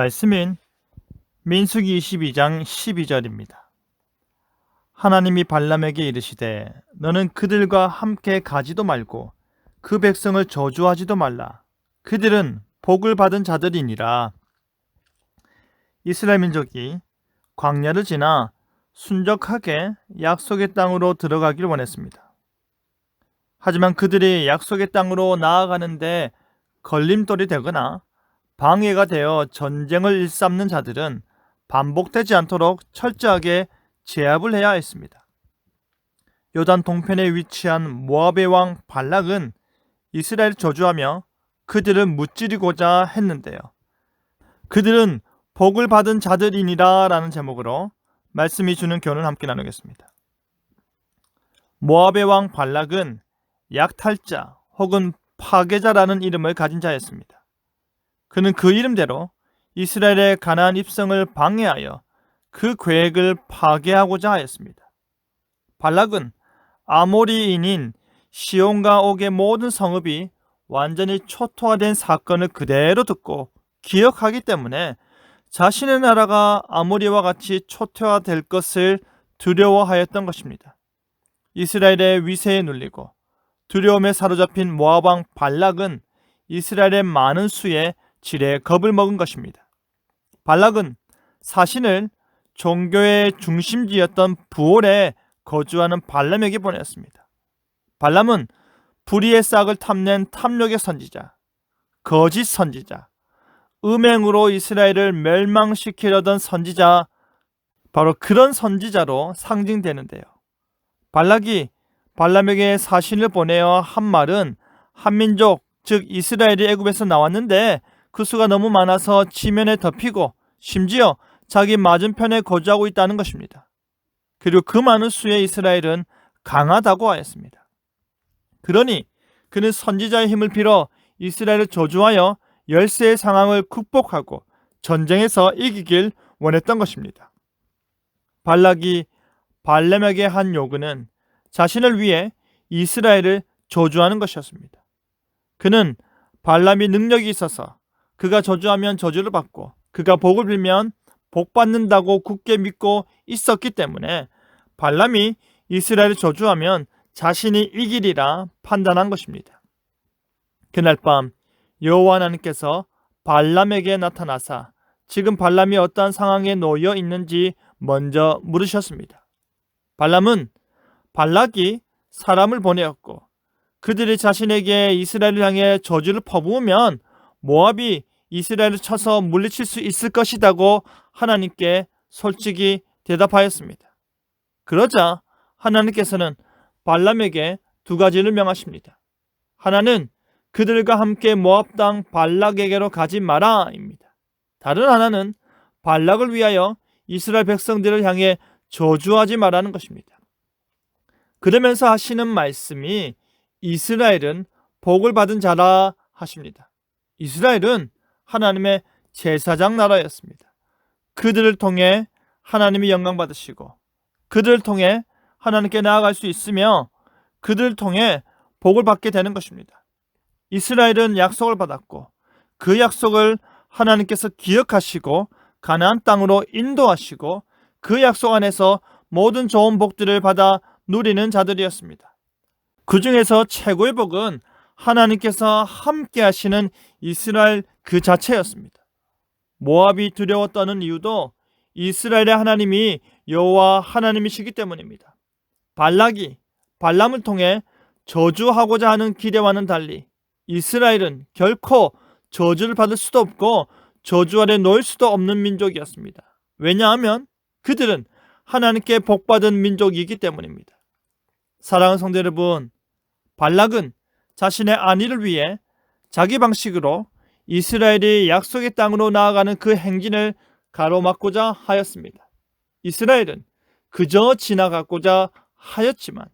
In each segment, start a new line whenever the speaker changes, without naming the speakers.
말씀인 민수기 22장 12절입니다. 하나님이 발람에게 이르시되 너는 그들과 함께 가지도 말고 그 백성을 저주하지도 말라. 그들은 복을 받은 자들이니라. 이스라엘 민족이 광야를 지나 순적하게 약속의 땅으로 들어가길 원했습니다. 하지만 그들이 약속의 땅으로 나아가는데 걸림돌이 되거나 방해가 되어 전쟁을 일삼는 자들은 반복되지 않도록 철저하게 제압을 해야 했습니다. 요단 동편에 위치한 모압의 왕 발락은 이스라엘 저주하며 그들을 무찌르고자 했는데요. 그들은 복을 받은 자들이니라 라는 제목으로 말씀이 주는 교훈을 함께 나누겠습니다. 모압의 왕 발락은 약탈자 혹은 파괴자라는 이름을 가진 자였습니다. 그는 그 이름대로 이스라엘의 가나안 입성을 방해하여 그 계획을 파괴하고자 하였습니다. 발락은 아모리인인 시온과 옥의 모든 성읍이 완전히 초토화된 사건을 그대로 듣고 기억하기 때문에 자신의 나라가 아모리와 같이 초토화될 것을 두려워하였던 것입니다. 이스라엘의 위세에 눌리고 두려움에 사로잡힌 모아방 발락은 이스라엘의 많은 수의 지레 겁을 먹은 것입니다. 발락은 사신을 종교의 중심지였던 부올에 거주하는 발람에게 보냈습니다. 발람은 불의의 싹을 탐낸 탐욕의 선지자, 거짓 선지자, 음행으로 이스라엘을 멸망시키려던 선지자, 바로 그런 선지자로 상징되는데요. 발락이 발람에게 사신을 보내어 한 말은 한민족, 즉 이스라엘이 애굽에서 나왔는데 그 수가 너무 많아서 지면에 덮이고 심지어 자기 맞은편에 거주하고 있다는 것입니다. 그리고 그 많은 수의 이스라엘은 강하다고 하였습니다. 그러니 그는 선지자의 힘을 빌어 이스라엘을 저주하여 열세의 상황을 극복하고 전쟁에서 이기길 원했던 것입니다. 발락이 발렘에게 한 요구는 자신을 위해 이스라엘을 저주하는 것이었습니다. 그는 발람이 능력이 있어서 그가 저주하면 저주를 받고 그가 복을 빌면 복 받는다고 굳게 믿고 있었기 때문에 발람이 이스라엘을 저주하면 자신이 이기리라 판단한 것입니다. 그날 밤 여호와 하나님께서 발람에게 나타나사 지금 발람이 어떠한 상황에 놓여 있는지 먼저 물으셨습니다. 발람은 발락이 사람을 보내었고 그들이 자신에게 이스라엘을 향해 저주를 퍼부으면 모압이 이스라엘을 쳐서 물리칠 수 있을 것이다고 하나님께 솔직히 대답하였습니다. 그러자 하나님께서는 발람에게 두 가지를 명하십니다. 하나는 그들과 함께 모압 땅 발락에게로 가지 마라입니다. 다른 하나는 발락을 위하여 이스라엘 백성들을 향해 저주하지 말라는 것입니다. 그러면서 하시는 말씀이 이스라엘은 복을 받은 자라 하십니다. 이스라엘은 하나님의 제사장 나라였습니다. 그들을 통해 하나님이 영광 받으시고 그들을 통해 하나님께 나아갈 수 있으며 그들을 통해 복을 받게 되는 것입니다. 이스라엘은 약속을 받았고 그 약속을 하나님께서 기억하시고 가나안 땅으로 인도하시고 그 약속 안에서 모든 좋은 복들을 받아 누리는 자들이었습니다. 그 중에서 최고의 복은 하나님께서 함께 하시는 이스라엘 그 자체였습니다. 모압이 두려워 떠는 이유도 이스라엘의 하나님이 여호와 하나님이시기 때문입니다. 발락이 발람을 통해 저주하고자 하는 기대와는 달리 이스라엘은 결코 저주를 받을 수도 없고 저주 아래 놓일 수도 없는 민족이었습니다. 왜냐하면 그들은 하나님께 복받은 민족이기 때문입니다. 사랑하는 성도 여러분, 발락은 자신의 안위를 위해 자기 방식으로 이스라엘이 약속의 땅으로 나아가는 그 행진을 가로막고자 하였습니다. 이스라엘은 그저 지나가고자 하였지만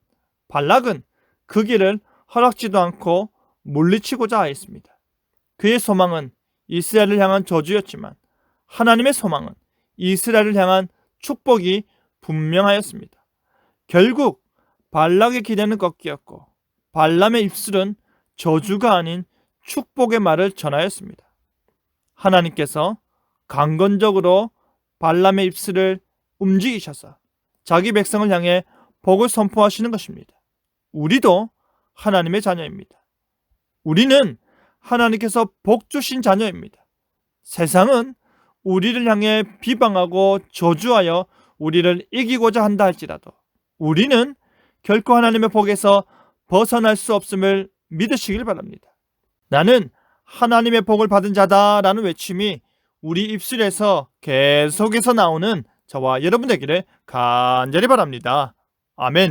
발락은 그 길을 허락지도 않고 물리치고자 하였습니다. 그의 소망은 이스라엘을 향한 저주였지만 하나님의 소망은 이스라엘을 향한 축복이 분명하였습니다. 결국 발락의 기대는 꺾이었고 발람의 입술은 저주가 아닌 축복의 말을 전하였습니다. 하나님께서 강건적으로 발람의 입술을 움직이셔서 자기 백성을 향해 복을 선포하시는 것입니다. 우리도 하나님의 자녀입니다. 우리는 하나님께서 복 주신 자녀입니다. 세상은 우리를 향해 비방하고 저주하여 우리를 이기고자 한다 할지라도 우리는 결코 하나님의 복에서 벗어날 수 없음을 믿으시길 바랍니다. 나는 하나님의 복을 받은 자다라는 외침이 우리 입술에서 계속해서 나오는 저와 여러분 되기를 간절히 바랍니다. 아멘.